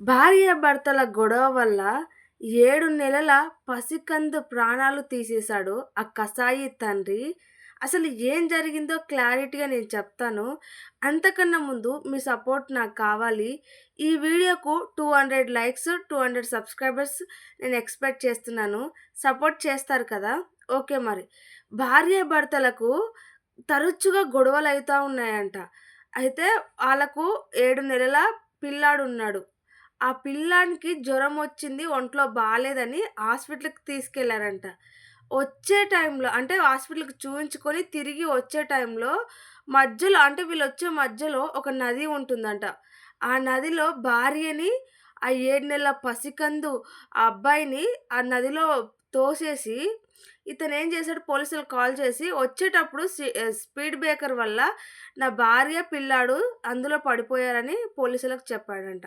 భార్యాభర్తల గొడవ వల్ల ఏడు నెలల పసికందు ప్రాణాలు తీసేశాడు ఆ కసాయి తండ్రి. అసలు ఏం జరిగిందో క్లారిటీగా నేను చెప్తాను. అంతకన్నా ముందు మీ సపోర్ట్ నాకు కావాలి. ఈ వీడియోకు two hundred likes two hundred subscribers నేను ఎక్స్పెక్ట్ చేస్తున్నాను. సపోర్ట్ చేస్తారు కదా? ఓకే మరి. భార్య భర్తలకు తరచుగా గొడవలు అవుతూ ఉన్నాయంట. అయితే వాళ్ళకు ఏడు నెలల పిల్లాడు ఉన్నాడు ఆ పిల్లానికి జ్వరం వచ్చింది ఒంట్లో బాగాలేదని హాస్పిటల్కి తీసుకెళ్ళారంట. వచ్చే టైంలో అంటే హాస్పిటల్కి చూపించుకొని తిరిగి వచ్చే టైంలో మధ్యలో అంటే వీళ్ళు వచ్చే మధ్యలో ఒక నది ఉంటుందంట. ఆ నదిలో భార్యని ఆ ఏడు నెలల పసికందు ఆ అబ్బాయిని ఆ నదిలో తోసేసి ఇతను ఏం చేశాడు? పోలీసులకు కాల్ చేసి వచ్చేటప్పుడు స్పీడ్ బ్రేకర్ వల్ల నా భార్య పిల్లాడు అందులో పడిపోయారని పోలీసులకు చెప్పాడంట.